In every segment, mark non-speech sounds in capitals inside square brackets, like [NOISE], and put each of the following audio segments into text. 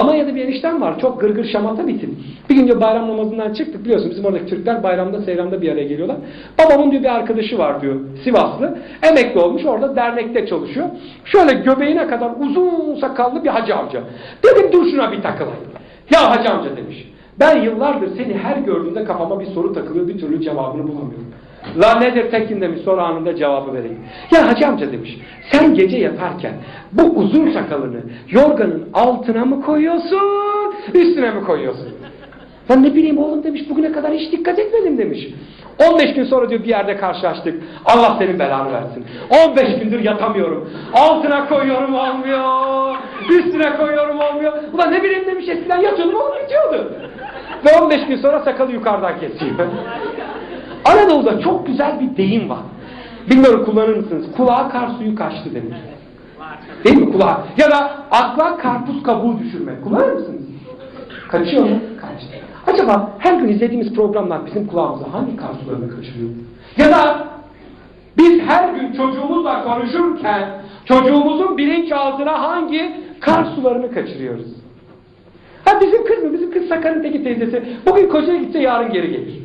Almanya'da bir eniştem var. Çok gırgır şamata bir tip. Bir gün diyor bayram namazından çıktık. Biliyorsun bizim oradaki Türkler bayramda seyramda bir araya geliyorlar. Babamın diyor bir arkadaşı var diyor. Sivaslı. Emekli olmuş. Orada dernekte çalışıyor. Şöyle göbeğine kadar uzun sakallı bir hacı amca. Dedim dur şuna bir takılayım. Ya hacı amca demiş. Ben yıllardır seni her gördüğümde kafama bir soru takılıyor. Bir türlü cevabını bulamıyorum. La nedir tekin demiş soru anında cevabı vereyim. Ya hacı amca demiş sen gece yatarken bu uzun sakalını yorganın altına mı koyuyorsun üstüne mi koyuyorsun? Ben ne bileyim oğlum demiş bugüne kadar hiç dikkat etmedim demiş. 15 gün sonra diyor bir yerde karşılaştık. Allah senin belanı versin. 15 gündür yatamıyorum. Altına koyuyorum olmuyor. Üstüne koyuyorum olmuyor. Ulan ne bileyim demiş eskiden yatıyordum onu bitiyordu. Ve 15 gün sonra sakalı yukarıdan keseyim. Anadolu'da çok güzel bir deyim var. Bilmiyorum kullanır mısınız? Kulağa kar suyu kaçtı demiş. Değil mi kulağa? Ya da akla karpuz kabuğu düşürme. Kullanır mısınız? Kaçıyor mu? Kaçtı. Acaba her gün izlediğimiz programlar bizim kulağımıza hangi kar sularını kaçırıyor? Ya da biz her gün çocuğumuzla konuşurken çocuğumuzun bilinçaltına hangi kar sularını kaçırıyoruz? Ha bizim kız mı? Bizim kız Sakar'ın teki teyzesi. Bugün kocaya gitse yarın geri gelir.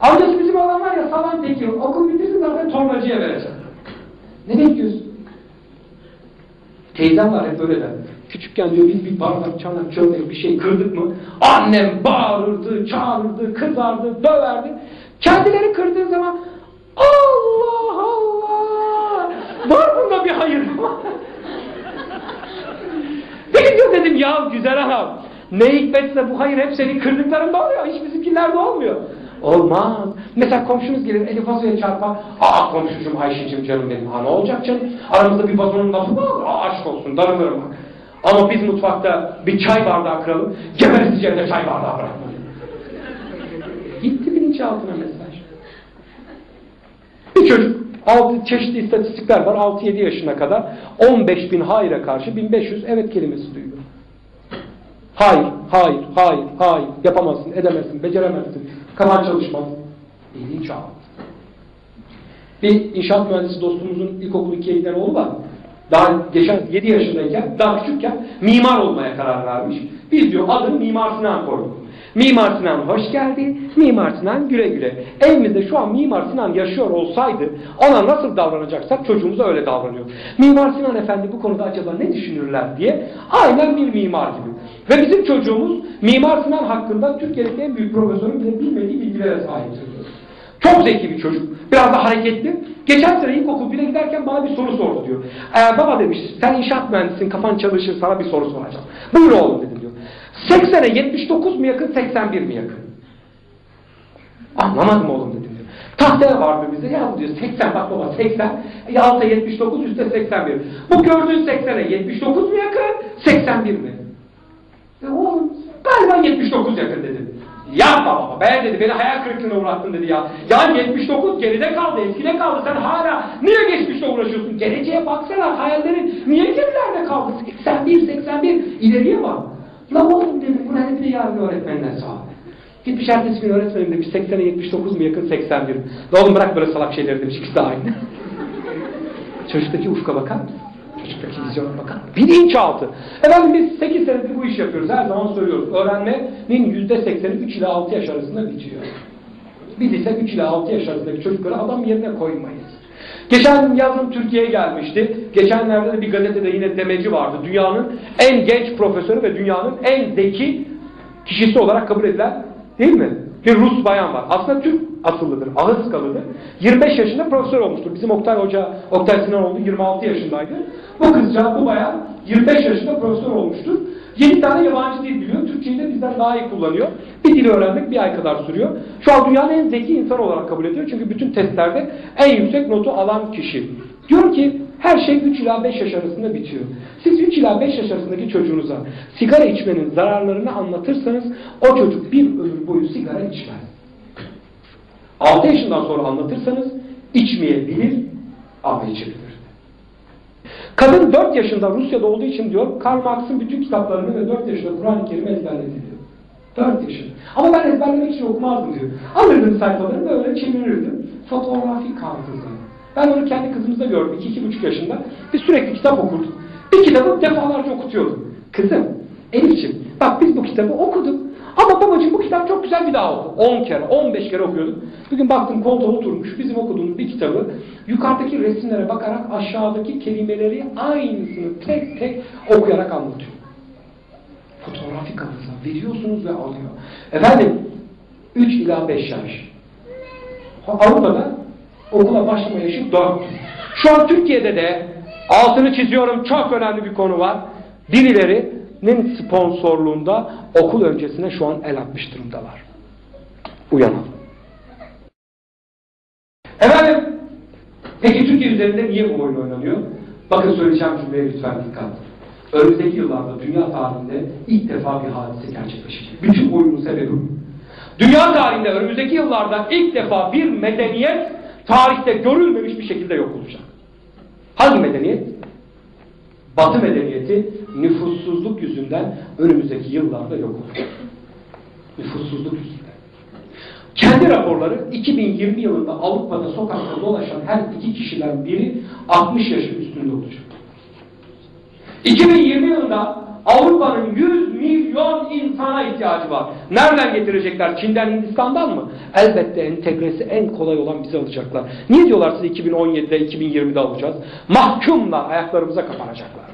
Amcası bizim olan var ya salan teki. Okul bitirsin zaten tornacıya verecek. Ne bekliyorsun? Teyzem var hep böyle der. Küçükken diyor biz bir bardak, çanak, çömlek bir şey kırdık mı? Annem bağırırdı, çağırırdı, kızardı, döverdi. Kendileri kırdığı zaman Allah Allah! Var bunda bir hayır [LAUGHS] Peki diyor dedim ya güzel anam. Ne hikmetse bu hayır hep senin kırdıklarında oluyor. Hiç bizimkilerde olmuyor. Olmaz. Mesela komşunuz gelir eli vazoya çarpar. Aa komşucum Ayşe'cim canım benim. Ha ne olacak canım? Aramızda bir vazonun lafı mı olur? Aa aşk olsun darılırım. Ama biz mutfakta bir çay bardağı kıralım. Geberteceğim de çay bardağı bırakma. Gitti bilinçaltına mesaj. Bir çocuk altı çeşitli istatistikler var. 6-7 yaşına kadar 15 bin hayra karşı 1500 evet kelimesi duyuyor. Hayır, hayır, hayır, hayır. Yapamazsın, edemezsin, beceremezsin. Kafan çalışmaz. Bilinçaltı. Bir inşaat mühendisi dostumuzun ilkokul 2'ye giden oğlu var. Daha geçen 7 yaşındayken, daha küçükken mimar olmaya karar vermiş. Biz diyor adını Mimar Sinan koyduk. Mimar Sinan hoş geldi, Mimar Sinan güle güle. Evimizde şu an Mimar Sinan yaşıyor olsaydı ona nasıl davranacaksak çocuğumuza öyle davranıyor. Mimar Sinan Efendi bu konuda acaba ne düşünürler diye aynen bir mimar gibi. Ve bizim çocuğumuz Mimar Sinan hakkında Türkiye'deki en büyük profesörün bile bilmediği bilgilere sahip. Çok zeki bir çocuk. Biraz da hareketli. Geçen sene ilkokul 1'e giderken bana bir soru sordu diyor. Ee, baba demiş sen inşaat mühendisisin kafan çalışır sana bir soru soracağım. Buyur oğlum dedim diyor. 80'e 79 mu yakın 81 mi yakın? Anlamadım oğlum dedim diyor. Tahtaya vardı bize ya diyor 80 bak baba 80 ya alta 79 üstte 81. Bu gördüğün 80'e 79 mu yakın 81 mi? E oğlum galiba 79 yakın dedim. Yapma baba be dedi beni hayal kırıklığına uğrattın dedi ya. Ya 79 geride kaldı eskide kaldı sen hala niye geçmişle uğraşıyorsun? Geleceğe baksana hayallerin niye gerilerde kaldı? 81 81 ileriye bak. La oğlum dedim bunu hep de yarın öğretmenden sağ. Gitmiş ertesi gün öğretmenim demiş 80'e 79 mu yakın 81 mi? La oğlum bırak böyle salak şeyleri demiş ikisi de aynı. [LAUGHS] Çocuktaki ufka bakar mısın? Çocuktaki vizyona bakar mısın? Bilinçaltı. Efendim biz 8 senedir bu işi yapıyoruz. Her zaman söylüyoruz. Öğrenmenin %80'i 3 ile 6 yaş arasında bitiyor. Biz ise 3 ile 6 yaş arasındaki çocukları adam yerine koymayız. Geçen yazın Türkiye'ye gelmişti. Geçenlerde de bir gazetede yine demeci vardı. Dünyanın en genç profesörü ve dünyanın en zeki kişisi olarak kabul edilen değil mi? Bir Rus bayan var. Aslında Türk asıllıdır, Ahıskalıdır. 25 yaşında profesör olmuştur. Bizim Oktay Hoca, Oktay Sinanoğlu 26 yaşındaydı. Bu kızcağız, bu bayan 25 yaşında profesör olmuştur. 7 tane yabancı dil biliyor. Türkçeyi de bizden daha iyi kullanıyor. Bir dil öğrenmek bir ay kadar sürüyor. Şu an dünyanın en zeki insanı olarak kabul ediyor. Çünkü bütün testlerde en yüksek notu alan kişi. Diyor ki her şey 3 ila 5 yaş arasında bitiyor. Siz 3 ila 5 yaş arasındaki çocuğunuza sigara içmenin zararlarını anlatırsanız o çocuk bir ömür boyu sigara içmez. 6 yaşından sonra anlatırsanız içmeyebilir ama içebilir. Kadın 4 yaşında Rusya'da olduğu için diyor Karl Marx'ın bütün kitaplarını ve 4 yaşında Kur'an-ı Kerim'i ezberledi diyor. 4 yaşında. Ama ben ezberlemek için okumazdım diyor. Alırdım sayfaları böyle çevirirdim. Fotoğrafi hafıza. Ben onu kendi kızımızda gördüm. 2-2,5 yaşında. Biz sürekli kitap okurduk. Bir kitabı defalarca okutuyordum. Kızım, Elif'ciğim bak biz bu kitabı okuduk. Ama babacığım bu kitap çok güzel bir daha oku. 10 kere, 15 kere okuyorduk. Bugün baktım koltuğa oturmuş bizim okuduğumuz bir kitabı yukarıdaki resimlere bakarak aşağıdaki kelimeleri aynısını tek tek okuyarak anlatıyor. Fotoğrafik hafıza veriyorsunuz ve alıyor. Efendim 3 ila 5 yaş. Avrupa'da okula başlama yaşı 4. Şu an Türkiye'de de altını çiziyorum çok önemli bir konu var. Birilerinin sponsorluğunda okul öncesine şu an el atmış durumdalar. Uyanalım. Efendim, peki Türkiye üzerinde niye bu oyun oynanıyor? Bakın söyleyeceğim cümleye lütfen dikkat. Önümüzdeki yıllarda dünya tarihinde ilk defa bir hadise gerçekleşecek. Bütün oyunun sebebi. Dünya tarihinde önümüzdeki yıllarda ilk defa bir medeniyet tarihte görülmemiş bir şekilde yok olacak. Hangi medeniyet? Batı medeniyeti nüfussuzluk yüzünden önümüzdeki yıllarda yok olacak. Nüfussuzluk yüzünden. Kendi raporları 2020 yılında Avrupa'da sokakta dolaşan her iki kişiden biri 60 yaşın üstünde olacak. 2020 yılında Avrupa'nın 100 milyon insana ihtiyacı var. Nereden getirecekler? Çin'den, Hindistan'dan mı? Elbette entegresi en kolay olan bizi alacaklar. Niye diyorlar size 2017'de, 2020'de alacağız? Mahkumla ayaklarımıza kapanacaklar.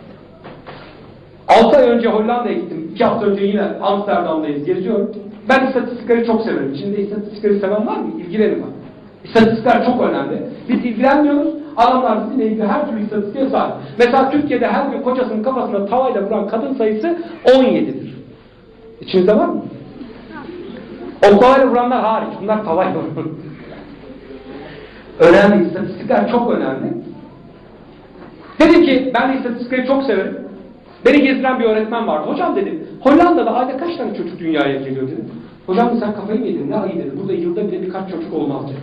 6 ay önce Hollanda'ya gittim. 2 hafta önce yine Amsterdam'dayız. Geziyorum. Ben istatistikleri çok severim. Şimdi istatistikleri seven var mı? İlgilenin var. İstatistikler çok önemli. Biz ilgilenmiyoruz. Adamlar sizinle ilgili her türlü istatistiğe sahip. Mesela Türkiye'de her gün kocasının kafasına tavayla vuran kadın sayısı 17'dir. İçinizde var mı? Oklavayla vuranlar hariç. Bunlar tavayla [LAUGHS] vuran. önemli. İstatistikler çok önemli. Dedim ki ben de istatistikleri çok severim. Beni gezdiren bir öğretmen vardı. Hocam dedim, Hollanda'da ayda kaç tane çocuk dünyaya geliyor dedim. Hocam sen kafayı mı yedin? Ne ayı dedi. Burada yılda bile birkaç çocuk olmaz dedi.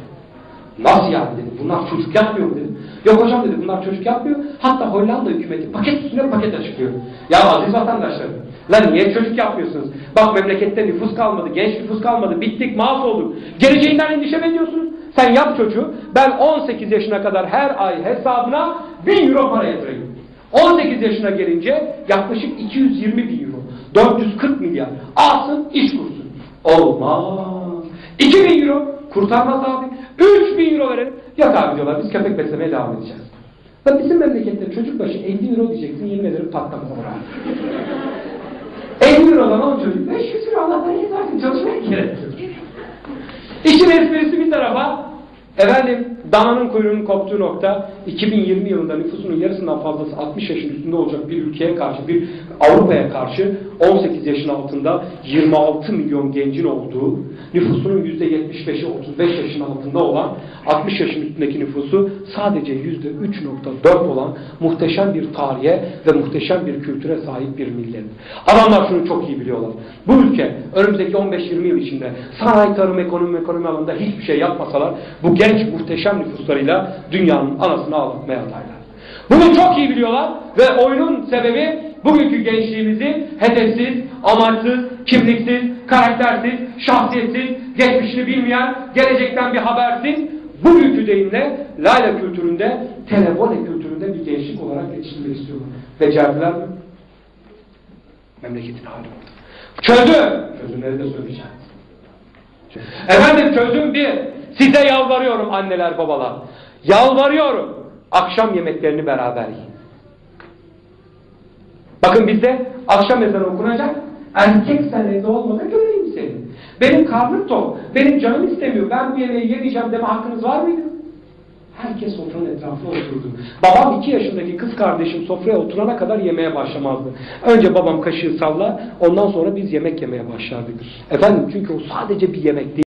Nasıl yani dedim. Bunlar çocuk yapmıyor mu dedim. Yok hocam dedi bunlar çocuk yapmıyor. Hatta Hollanda hükümeti paket üstüne paket açıklıyor. Ya aziz vatandaşlarım. Lan niye çocuk yapmıyorsunuz? Bak memlekette nüfus kalmadı, genç nüfus kalmadı, bittik, mahv olduk. Geleceğinden endişe mi ediyorsunuz? Sen yap çocuğu. Ben 18 yaşına kadar her ay hesabına 1000 euro para yatırayım. 18 yaşına gelince yaklaşık 220 bin euro. 440 milyar. Alsın iş kursun. Olmaz. 2000 euro kurtarmaz abi. 3000 euro verelim. Yok abi diyorlar biz köpek beslemeye devam edeceğiz. Lan bizim memlekette çocuk başı 50 euro diyeceksin yemin ederim patlamaz oraya. [LAUGHS] 50 eurodan 10 çocuk 500 euro Allah'tan iyi versin çalışmaya gerek yok. İşin esprisi bir tarafa efendim dananın kuyruğunun koptuğu nokta 2020 yılında nüfusunun yarısından fazlası 60 yaşın üstünde olacak bir ülkeye karşı bir Avrupa'ya karşı 18 yaşın altında 26 milyon gencin olduğu nüfusunun %75'i 35 yaşın altında olan 60 yaşın üstündeki nüfusu sadece %3.4 olan muhteşem bir tarihe ve muhteşem bir kültüre sahip bir millet. Adamlar şunu çok iyi biliyorlar. Bu ülke önümüzdeki 15-20 yıl içinde sanayi, tarım, ekonomi, ekonomi alanında hiçbir şey yapmasalar bu genç muhteşem nüfuslarıyla dünyanın anasını ağlatmaya adaylar. Bunu çok iyi biliyorlar ve oyunun sebebi bugünkü gençliğimizi hedefsiz, amaçsız, kimliksiz, karaktersiz, şahsiyetsiz, geçmişini bilmeyen, gelecekten bir habersiz, bugünkü deyimle Layla kültüründe, telefone kültüründe bir gençlik olarak yetiştirmek istiyorlar. Becerdiler mi? Memleketin hali orada. Çözüm! Çözümleri de söyleyeceğim. Efendim çözüm bir. Size yalvarıyorum anneler babalar. Yalvarıyorum. Akşam yemeklerini beraber yiyin. Bakın bizde akşam ezanı okunacak. Erkek sen evde olmadan göreyim seni. Benim karnım tok. Benim canım istemiyor. Ben bu yemeği yemeyeceğim deme hakkınız var mıydı? Herkes sofranın etrafına oturdu. Babam iki yaşındaki kız kardeşim sofraya oturana kadar yemeye başlamazdı. Önce babam kaşığı sallar, ondan sonra biz yemek yemeye başlardık. Efendim çünkü o sadece bir yemek değil.